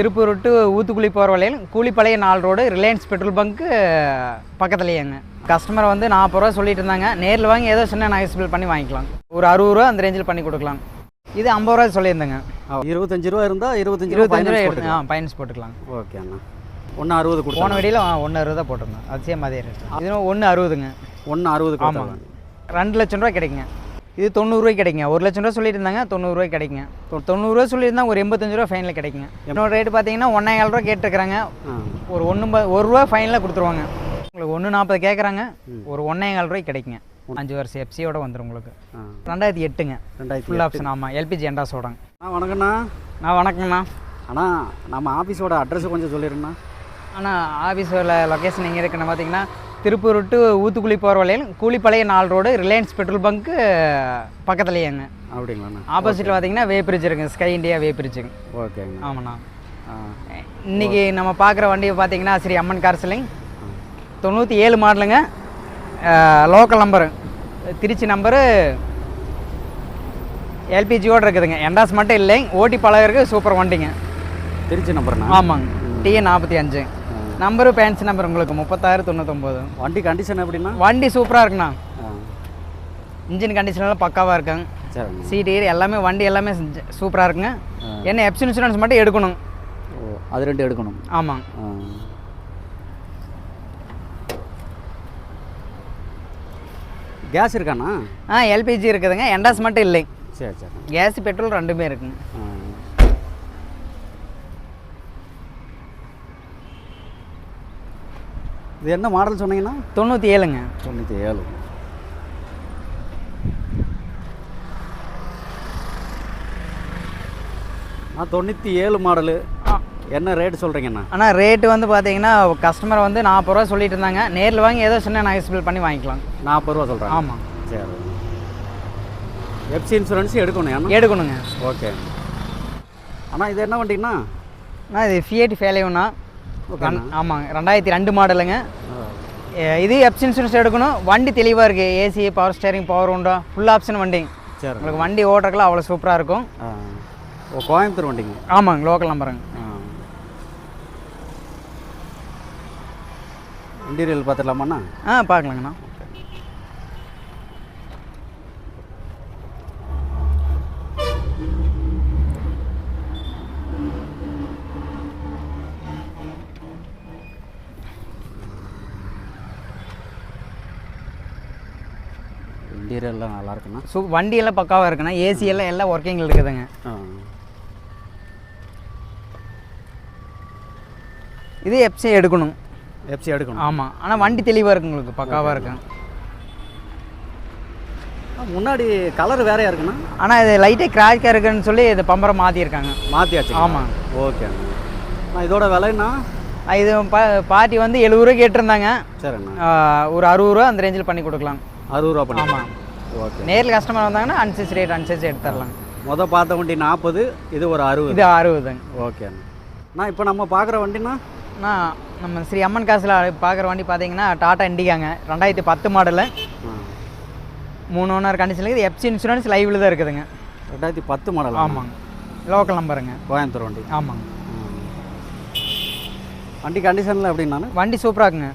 Tiruppur to Oothukuzhi போகிற வழியில் கூலிப்பாளைய நாலு ரோடு ரிலையன்ஸ் பெட்ரோல் பங்க்கு பக்கத்துலேயேங்க கஸ்டமர் வந்து நாற்பது ரூபா சொல்லிட்டு இருந்தாங்க. நேரில் வாங்கி ஏதோ சின்ன நகைஸ்பில் பண்ணி வாங்கிக்கலாம். ஒரு அறுபது ரூபா அந்த ரேஞ்சில் பண்ணி கொடுக்கலாம். இது ஐம்பது ரூபா சொல்லியிருந்தேங்க. இருபத்தஞ்சு ரூபா இருந்தால் இருபத்தஞ்சு ரூபா இருபத்தஞ்சு ரூபா ஆ பயன்ஸ் போட்டுக்கலாம். ஓகே அண்ணா. ஒன்று அறுபது போன கொடுத்தோம் வெடியில் ஒன்று அறுபது தான் போட்டிருந்தோம் அது சேம் அதே ரேட் இது ஒன்று அறுபதுங்க. ஒன்று அறுபது கொடுத்தாங்க ரெண்டு லட்சம் ரூபா கிடைக்குங்க. இது தொண்ணூறுரூவாய்க்கு கிடைக்குங்க. ஒரு லட்சம் ரூபா சொல்லிட்டு இருந்தாங்க தொண்ணூறுரூவாய்க்கு கிடைக்குங்க தொண்ணூறுரூவா சொல்லியிருந்தா ஒரு எண்பத்தஞ்சு ரூபா ஃபைனில் கிடைக்குங்க. என்னோட ரேட்டு பார்த்தீங்கன்னா ஒன்றே ஏழு ரூபா கேட்டிருக்கிறாங்க ஒரு ஒன்று ஒரு ரூபா ஃபைனலாக கொடுத்துருவாங்க. உங்களுக்கு ஒன்று நாற்பது கேட்குறாங்க ஒரு ஒன்றே ரூபாய்க்கு கிடைக்குங்க. அஞ்சு வருஷம் எஃப்சியோட வந்துடும் உங்களுக்கு. ரெண்டாயிரத்தி எட்டுங்க. ரெண்டாயிரத்தி ஃபுல் ஆப்ஷன் ஆமாம் எல்பிஜி எண்டாஸோடங்க ஆ வணக்கண்ணா நான் வணக்கங்கண்ணா. அண்ணா நம்ம ஆஃபீஸோட அட்ரஸ் கொஞ்சம் சொல்லிடுங்கண்ணா. ஆனால் ஆஃபீஸோட லொக்கேஷன் எங்கே இருக்குன்னு பார்த்தீங்கன்னா திருப்பூர் டு ஊத்துக்குழி போகிற வழியில் கூலிப்பாளைய நாலு ரோடு ரிலையன்ஸ் பெட்ரோல் பங்க்கு பக்கத்துலேயேங்க அப்படிங்களாண்ணா? ஆப்போசிட்டில் பார்த்தீங்கன்னா வே பிரிட்ஜ் இருக்குங்க. ஸ்கை இந்தியா வே பிரிட்ஜுங்க ஓகேங்கண்ணா ஆமாண்ணா. ஆ. இன்னைக்கு நம்ம பார்க்குற வண்டி பார்த்தீங்கன்னா ஸ்ரீ அம்மன் கார் சிலிங் தொண்ணூற்றி ஏழு மாடலுங்க. லோக்கல் நம்பரு திருச்சி நம்பரு எல்பிஜியோடு இருக்குதுங்க. எண்டாஸ் மட்டும் இல்லைங்க ஓட்டி பழகிறதுக்கு சூப்பர் வண்டிங்க. திருச்சி நம்பர்ண்ணா ஆமாங்க. டிஎன் நாற்பத்தி அஞ்சு. நம்பரு பேன்சி நம்பர் உங்களுக்கு முப்பத்தாறு தொண்ணூத்தொம்பது. வண்டி கண்டிஷன் எப்படின்னா வண்டி சூப்பராக இருக்குண்ணா. இன்ஜின் கண்டிஷன்லாம் பக்காவாக இருக்குங்க சீட்டு எல்லாமே வண்டி எல்லாமே சூப்பராக இருக்குங்க. என்ன எப்சி இன்சூரன்ஸ் மட்டும் எடுக்கணும். ஓ அது ரெண்டு எடுக்கணும். ஆமாங்க கேஸ் இருக்காண்ணா? ஆ எல்பிஜி இருக்குதுங்க. எண்டாஸ் மட்டும் இல்லை. சரி சரி. கேஸ் பெட்ரோல் ரெண்டுமே இருக்குங்க ஆ. இது என்ன மாடல் சொன்னீங்கன்னா? தொண்ணூற்றி ஏழுங்க தொண்ணூற்றி ஏழு ஆ. தொண்ணூற்றி ஏழு மாடலு என்ன ரேட் சொல்கிறீங்கண்ணா ஆனால் ரேட்டு வந்து பார்த்தீங்கன்னா கஸ்டமர் வந்து நாற்பது ரூபா சொல்லிட்டு இருந்தாங்க நேரில் வாங்கி ஏதோ சின்ன நகைஸ்பில் பண்ணி வாங்கிக்கலாம். நாற்பது ரூபா சொல்கிறேன் ஆமாம் சரி. எஃப்சி இன்சூரன்ஸ் எடுக்கணும் எடுக்கணுங்க. ஓகே. அண்ணா இது என்ன வண்டிங்கண்ணா? அண்ணா இது ஃபியேட் ஃபேலையும்னா ஓகேண்ணா ஆமாங்க. ரெண்டாயிரத்தி ரெண்டு மாடலுங்க. இது எப்சி இன்சூரன்ஸ் எடுக்கணும். வண்டி தெளிவாக இருக்குது ஏசி பவர் ஸ்டேரிங் பவர் உண்டா ஃபுல் ஆப்ஷன் வண்டி. சரி. உங்களுக்கு வண்டி ஓட்டுறதுக்குலாம் அவ்வளோ சூப்பராக இருக்கும். கோயம்புத்தூர் வண்டிங்க? ஆமாங்க. லோக்கல் நம்பருங்க இன்டீரியல் பார்த்துடலாமாண்ணா? ஆ பார்க்கலாங்கண்ணா. இன்டீரியல்லாம் நல்லா இருக்குண்ணா சூ வண்டியெல்லாம் பக்காவாக இருக்குண்ணா ஏசி எல்லாம் ஒர்க்கிங்கில் இருக்குதுங்க. இது எப்சி எடுக்கணும். எஃப்சி எடுக்கணும். ஆமாம் ஆனால் வண்டி தெளிவாக இருக்கு உங்களுக்கு பக்காவாக இருக்கும் முன்னாடி கலர் வேறையா இருக்குண்ணா ஆனால் இது லைட்டாக கிராக்காக இருக்குன்னு சொல்லி இது பம்பரை மாற்றிருக்காங்க மாற்றியாச்சு ஆமாம் ஓகேண்ணா நான் இதோட விலைண்ணா இது பா பார்ட்டி வந்து எழுபது ரூபா கேட்டிருந்தாங்க. சரிண்ணா. ஒரு அறுபது ரூபா அந்த ரேஞ்சில் பண்ணி கொடுக்கலாம். அறுபது ரூபா பண்ணி ஆமாம் ஓகே நேரில் கஸ்டமர் வந்தாங்கன்னா அன்சேஸ் ரேட் அன்சேஸ் எடுத்துடலாம். மொதல் பார்த்த வண்டி நாற்பது இது ஒரு அறுபது. இது அறுபதுங்க. ஓகேண்ணா நான் இப்போ நம்ம பார்க்குற வண்டிண்ணா நான் நம்ம ஸ்ரீ அம்மன் காசில் பார்க்குற வண்டி பார்த்தீங்கன்னா டாடா இண்டிகாங்க ரெண்டாயிரத்தி பத்து மாடலு மூணு ஓனர் கண்டிஷன் இருக்குது. எஃப்சி இன்சூரன்ஸ் லைவில் தான் இருக்குதுங்க. ரெண்டாயிரத்தி பத்து மாடல் ஆமாங்க. லோக்கல் நம்பருங்க கோயம்புத்தூர் வண்டி. ஆமாங்க. வண்டி கண்டிஷனில் எப்படின்னாண்ணா வண்டி சூப்பராக இருக்குங்க.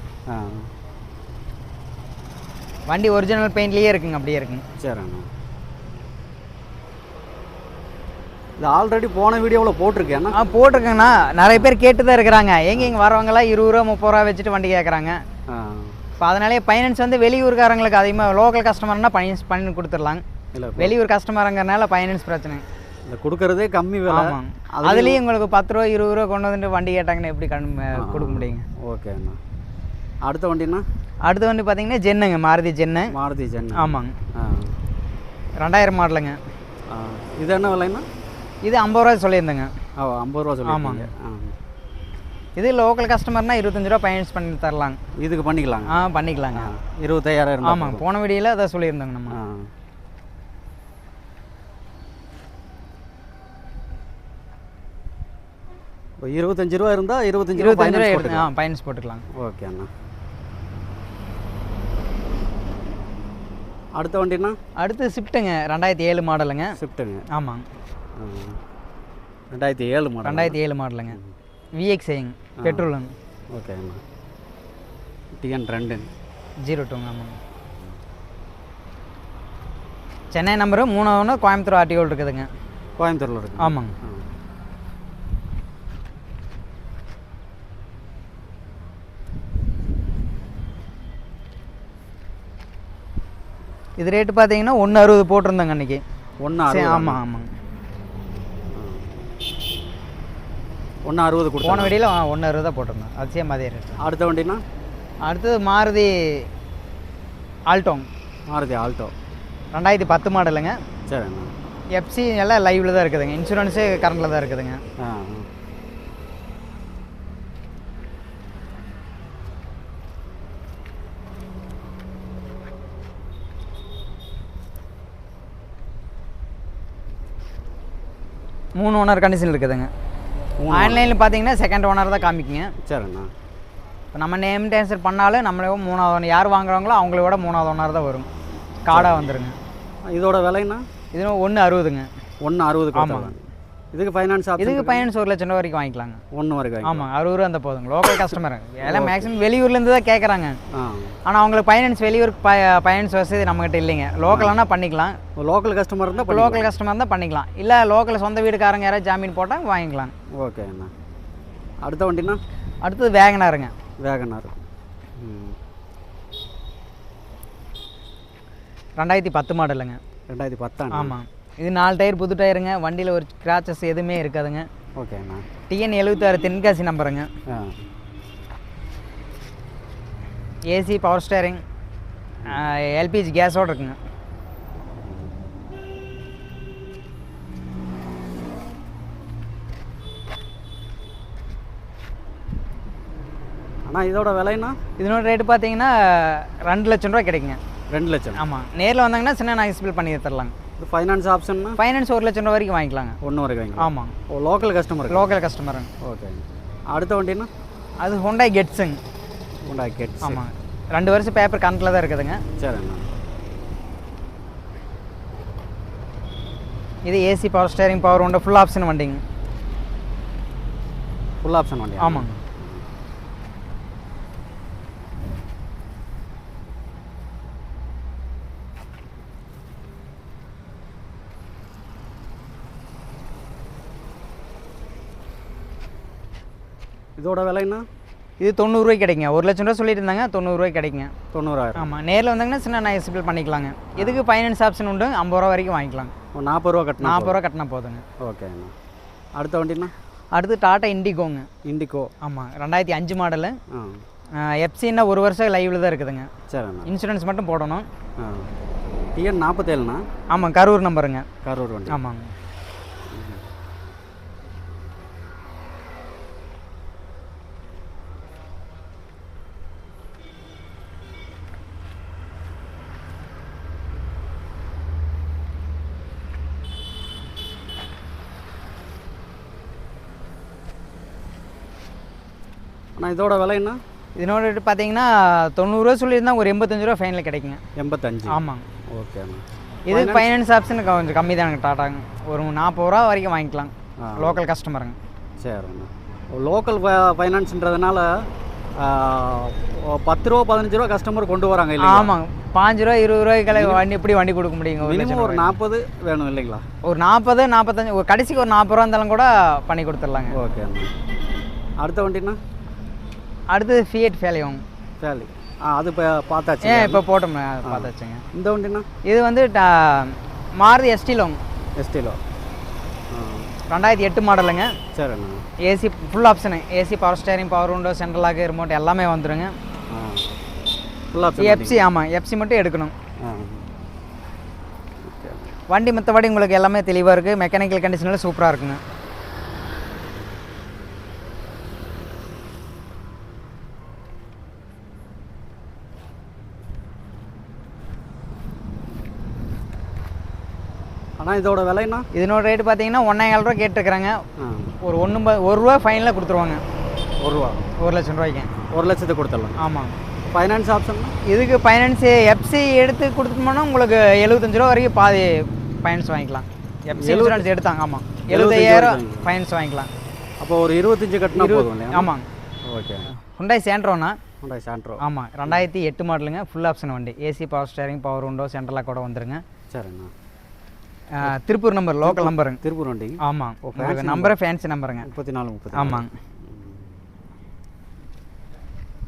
வண்டி ஒரிஜினல் பெயிண்ட்லேயே இருக்குங்க அப்படியே இருக்குங்க. சரிண்ணா இது ஆல்ரெடி போன வீடியோவில் போட்டிருக்கேண்ணா ஆ போட்டிருக்கேங்கண்ணா. நிறைய பேர் கேட்டு தான் இருக்கிறாங்க. எங்க இங்கே வரவங்களாம் இருபது ரூபா முப்பது ரூபா வச்சுட்டு வண்டி கேட்குறாங்க இப்போ அதனாலே ஃபைனான்ஸ் வந்து வெளியூர்காரங்களுக்கு அதிகமாக லோக்கல் கஸ்டமர்னா ஃபைனான்ஸ் பண்ணி கொடுத்துடலாம் இல்லை வெளியூர் கஸ்டமருங்கிறனால ஃபைனான்ஸ் பிரச்சனை. இந்த கொடுக்கறதே கம்மி விலை. ஆமாங்க. அதுலேயும் உங்களுக்கு பத்து ரூபா இருபது ரூபா கொண்டு வந்துட்டு வண்டி கேட்டாங்கன்னா எப்படி கண் கொடுக்க முடியுங்க? ஓகேண்ணா. அடுத்த வண்டிண்ணா அடுத்து வந்து பார்த்தீங்கன்னா ஜென்னுங்க மாருதி ஜென்னு. மாருதி சென்னை ஆமாங்க. ரெண்டாயிரம் மாடலுங்க. இது என்ன விலைண்ணா இது ஐம்பது ரூபா சொல்லியிருந்தேங்க. ஆ ஐம்பது ரூபா சொல்லியிருக்கீங்க. ஆ. இது லோக்கல் கஸ்டமர்னா இருபத்தஞ்சு ரூபா ஃபைனான்ஸ் பண்ணி தரலாங்க. இதுக்கு பண்ணிக்கலாங்க? ஆ பண்ணிக்கலாங்க. இருபத்தையாயிரம் ஆமாங்க. போன வீடியோவில் அதான் சொல்லியிருந்தோங்க நம்ம. இப்போ இருபத்தஞ்சு ரூபா இருந்தால் இருபத்தஞ்சு ரூபா. ஃபைனான்ஸ் போட்டுக்கலாம். ஓகே அண்ணா. அடுத்த வண்டிண்ணா அடுத்து ஷிஃப்ட்டுங்க ரெண்டாயிரத்தி ஏழு மாடலுங்க ஸ்விஃப்ட்டுங்க ஆமாங்க. ரெண்டாயிரத்தி ஏழு மாடல் ரெண்டாயிரத்தி ஏழு மாடலுங்க. விஎக்ஸ்ஐங்க பெட்ரோலுங்க. ஓகேங்கண்ணா டிஎன் ரெண்டு. ஜீரோ டூங்க ஆமாங்க. சென்னை நம்பரு மூணு ஒன்று கோயம்புத்தூர் ஆர்டிஓ இருக்குதுங்க. கோயம்புத்தூரில் இருக்கு ஆமாங்க ஆ. இது ரேட்டு பார்த்தீங்கன்னா ஒன்று அறுபது போட்டிருந்தாங்க அன்றைக்கி ஒன்று ஆமாம் ஆமாங்க ஒன்று அறுபது போன கொடுத்தோம் வெடியில் ஒன்று அறுபது தான் போட்டிருந்தேன். அது சேம் அதே ரேட்டு அடுத்த வண்டினா? அடுத்தது மாருதி ஆல்டோங். மாருதி ஆல்டோ. ரெண்டாயிரத்தி பத்து மாடலுங்க. சரிண்ணா எஃப்சி எல்லாம் லைவில் தான் இருக்குதுங்க. இன்சூரன்ஸு கரண்டில் தான் இருக்குதுங்க. ஆ. மூணு ஓனர் கண்டிஷன் இருக்குதுங்க. ஆன்லைனில் பார்த்தீங்கன்னா செகண்ட் ஓனர் தான் காமிக்குங்க. சரிண்ணா. இப்போ நம்ம நேம் ட்ரான்ஸ்ஃபர் பண்ணாலும் நம்மளே மூணாவது owner. யார் வாங்குறாங்களோ அவங்களோட மூணாவது ஓனர் தான் வரும். கார்டாக வந்துருங்க. இதோட விலைண்ணா? இது ஒன்று அறுபதுங்க. ஒன்று அறுபது ஆமாம். இதுக்கு ஃபைனான்ஸ் இதுக்கு ஃபைனான்ஸ் ஒரு லட்சம் ரூபா வரைக்கும் வாங்கிக்கலாங்க. ஒன்று வரைக்கும் ஆமாம் அறுபது ரூபா அந்த போதுங்க. லோக்கல் கஸ்டமர் எல்லாம் மேக்ஸிமம் வெளியூர்லேருந்து தான் கேட்குறாங்க ஆனால் அவங்களுக்கு ஃபைனான்ஸ் வெளியூருக்கு ப ஃபைனான்ஸ் வசதி நம்மகிட்ட இல்லைங்க. லோக்கல்னா பண்ணிக்கலாம். லோக்கல் கஸ்டமர் இருந்தால் லோக்கல் கஸ்டமர் இருந்தால் பண்ணிக்கலாம். இல்லை லோக்கல் சொந்த வீடுக்காரங்க யாராவது ஜாமீன் போட்டால் வாங்கிக்கலாம். ஓகே அண்ணா. அடுத்த வண்டினா அடுத்தது வேகனாருங்க. வேகனார். ரெண்டாயிரத்தி பத்து மாடலுங்க. ரெண்டாயிரத்தி பத்தாண்ணா? ஆமாம் இது நாலு டயர் புது டயருங்க. வண்டியில் ஒரு கிராச்சஸ் எதுவுமே இருக்காதுங்க. ஓகே அண்ணா டிஎன் எழுபத்தாறு தென்காசி நம்பருங்க. ஏசி பவர் ஸ்டேரிங் எல்பிஜி கேஸோடு இருக்குங்க. அண்ணா இதோட விலைண்ணா இதனோட ரேட்டு பார்த்தீங்கன்னா ரெண்டு லட்சம் ரூபா கிடைக்குங்க. ரெண்டு லட்சம். ஆமாம் நேரில் வந்தாங்கன்னா சின்ன நான் எக்ஸ்பிள் பண்ணி தரலாங்க. இது ஃபைனான்ஸ் ஆப்ஷன்னா ஃபைனான்ஸ் ஒரு லட்சம் ரூபா வரைக்கும் வாங்கிக்கலாங்க. ஒன்று வரைக்கும் வாங்கிக்கலாம். ஆமாம் ஓ லோக்கல் கஸ்டமர் லோக்கல் கஸ்டமருங்க ஓகே அடுத்த வண்டினா? அது ஹோண்டாய் கெட்ஸுங்க உண்டா கெட்ஸ் ஆமாம் ரெண்டு வருஷம் பேப்பர் கணக்கில் தான் இருக்குதுங்க. சரிண்ணா இது ஏசி பவர் ஸ்டேரிங் பவர் உண்டு. ஃபுல் ஆப்ஷன் வண்டிங்க. ஃபுல் ஆப்ஷன் வண்டி ஆமாங்க. இதோட விலைன்னா இது தொண்ணூறுரூவாய்க்கு கிடைக்குங்க. ஒரு லட்சம் ரூபா சொல்லிட்டு இருந்தாங்க தொண்ணூறுரூவாய்க்கு கிடைக்குங்க. தொண்ணூறாயிரம். ஆமாம் நேரில் வந்தாங்கன்னா சின்ன நான் எக்ஸ்பிள் பண்ணிக்கலாங்க. இதுக்கு ஃபைனான்ஸ் ஆப்ஷன் உண்டு? ஐம்பது ரூபா வரைக்கும் வாங்கிக்கலாங்க நாற்பது ரூபா கட்டணும் நாற்பது ரூபா கட்டினா போதுங்க. ஓகே அடுத்த வண்டினா அடுத்து டாட்டா இண்டிகோங்க. இண்டிகோ. ஆமாம் ரெண்டாயிரத்தி அஞ்சு மாடலு எஃப்சின்னா ஒரு வருஷம் லைவில் தான் இருக்குதுங்க. சரிண்ணா. இன்சூரன்ஸ் மட்டும் போடணும். டிஎன் நாற்பத்தேழுண்ணா? ஆமாம் கரூர் நம்பருங்க கரூர் வண்டி. ஆமாங்க. அண்ணா இதோட விலைன்னா இதனோட ரேட்டு பார்த்தீங்கன்னா தொண்ணூறுரூவா சொல்லியிருந்தா ஒரு எண்பத்தஞ்சு ரூபா ஃபைனல் கிடைக்குங்க. எண்பத்தஞ்சு? ஆமாங்க. ஓகே அண்ணா. இது ஃபைனான்ஸ் ஆப்ஷன் கொஞ்சம் கம்மி தானுங்க டாட்டாங்க ஒரு நாற்பது ரூபா வரைக்கும் வாங்கிக்கலாம். லோக்கல் கஸ்டமருங்க சரிண்ணா. லோக்கல் ஃபைனான்ஸ்ன்றதுனால பத்து ரூபா பதினஞ்சு ரூபா கஸ்டமர் கொண்டு வராங்க இல்லைங்களா? ஆமாங்க. பாஞ்சு ரூபா இருபது ரூபாய்க்கு வண்டி எப்படி வண்டி கொடுக்க முடியுங்க ஒரு மினிமம் லட்சம் ஒரு நாற்பது வேணும் இல்லைங்களா? ஒரு நாற்பது நாற்பத்தஞ்சு ஒரு கடைசிக்கு ஒரு நாற்பது ரூபா இருந்தாலும் கூட பண்ணி கொடுத்துடலாங்க. ஓகே அண்ணா. அடுத்த வண்டினா அடுத்தது ஃபியட் ஃபேலியோங்க சரி ஆ அது இப்போ பார்த்தாச்சு ஏன் இப்போ போட்டோம் பார்த்தாச்சுங்க. இந்த வண்டினா? இது வந்து மாருதி எஸ்டிலோங்க எஸ்டிலோ ரெண்டாயிரத்தி எட்டு மாடலுங்க. சரிண்ணா. AC full option AC power steering power window central lock remote எல்லாமே ஃபுல்லாக எஃப்சி ஆமாம் எஃப்சி மட்டும் எடுக்கணும். வண்டி மற்றபடி உங்களுக்கு எல்லாமே தெளிவாக இருக்குது மெக்கானிக்கல் கண்டிஷனில் சூப்பராக இருக்குங்க. ஆனால் இதோட விலைன்னா? இதனோட ரேட்டு பார்த்தீங்கன்னா ஒன்றே ஏழு ரூபா கேட்டிருக்கிறாங்க. ஒரு ஒன்று ஒரு ரூபா ஃபைனலாக கொடுத்துருவாங்க. ஒரு ரூபா? ஒரு லட்சம் ரூபாய்க்கு. ஒரு லட்சத்துக்கு கொடுத்துடலாம். ஆமாம் ஃபைனான்ஸ் ஆப்ஷன்னா இதுக்கு ஃபைனான்ஸு எஃப்சி எடுத்து கொடுத்தோம்னா உங்களுக்கு எழுபத்தஞ்சு ரூபா வரைக்கும் பாதி ஃபைனான்ஸ் வாங்கிக்கலாம். எஃப்சி இன்சூரன்ஸ் எடுத்தாங்க ஆமாம் எழுபத்தையாயிரம் ஃபைனான்ஸ் வாங்கிக்கலாம். அப்போ ஒரு இருபத்தஞ்சு கட்டினா போதும் ஆமாங்க ஓகே. ஹுண்டாய் சேண்ட்ரோனா ஹோண்டாய் சாண்ட்ரோ ஆமாம் ரெண்டாயிரத்தி எட்டு மாடலுங்க ஃபுல் ஆப்ஷன் வண்டி. AC power steering power window சென்ட்ரலாக கூட வந்துருங்க. சரிண்ணா. திருப்பூர் நம்பர் லோக்கல் நம்பருங்க திருப்பூர் வண்டி? ஆமாம் ஓ, உங்களுக்கு fancy நம்பரே ஃபேன்சி நம்பருங்க முப்பத்தி நாலு முப்பத்தி ஆமாங்க.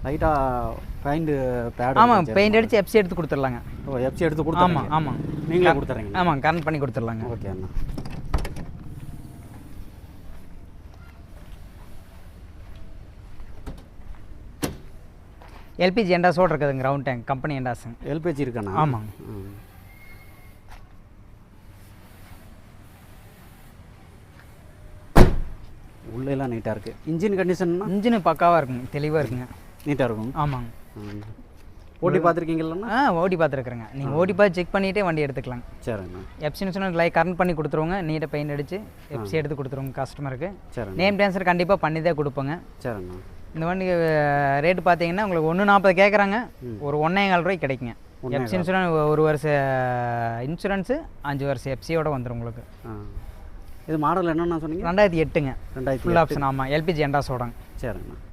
லைட்டாக பெயிண்ட் பேட் ஆமாம் பெயிண்ட் அடித்து எஃப்சி எடுத்து கொடுத்துடலாங்க. ஓ எஃப்சி எடுத்து ஆமாம் கொடுத்தாங்க ஆமாம் நீங்களே கொடுத்துறீங்க. ஆமாம் கரண்ட் பண்ணி கொடுத்துடலாங்க. ஓகே அண்ணா. எல்பிஜி எண்டாஸோடு இருக்குதுங்க ரவுண்ட் டேங்க் கம்பெனி எண்டாஸுங்க எல்பிஜி இருக்காண்ணா ஆமாங்க. ம். உள்ள எல்லாம் நீட்டாக இருக்குது இன்ஜின் கண்டிஷன்னா இன்ஜினு பக்காவாக இருக்குங்க தெளிவாக இருக்குங்க. நீட்டாக இருக்கும். ஆமாங்க. ஓட்டி பார்த்துருக்கீங்களா ஆ ஓடி பார்த்துருக்குறேங்க. நீங்கள் ஓடி பார்த்து செக் பண்ணிகிட்டே வண்டி எடுத்துக்கலாங்க சரிண்ணா. எஃப்சின்னு சொன்னால் லை கரண்ட் பண்ணி கொடுத்துருவோங்க. நீட்டாக பெயிண்ட் அடித்து எஃப்சி எடுத்து கொடுத்துருவோங்க கஸ்டமருக்கு சரிண்ணா. நேம் ட்ரான்ஸ்ஃபர் கண்டிப்பாக பண்ணி தான் கொடுப்போங்க. சரிண்ணா. இந்த வண்டி ரேட்டு பார்த்தீங்கன்னா உங்களுக்கு ஒன்று நாற்பது கேட்குறாங்க ஒரு ஒன்றே கால் ரூபாய்க்கு கிடைக்குங்க. எஃப்சி இன்சூரன்ஸ் ஒரு வருஷம் இன்சூரன்ஸு அஞ்சு வருஷம் எஃப்சியோட வந்துடும் உங்களுக்கு. இது மாடல் என்னண்ணா சொன்னீங்க? ரெண்டாயிரத்தி எட்டுங்க. ரெண்டாயிரத்தி ஃபுல் ஆப்ஷன் ஆமாம் எல்பிஜி எண்டாஸோடங்க சரிண்ணா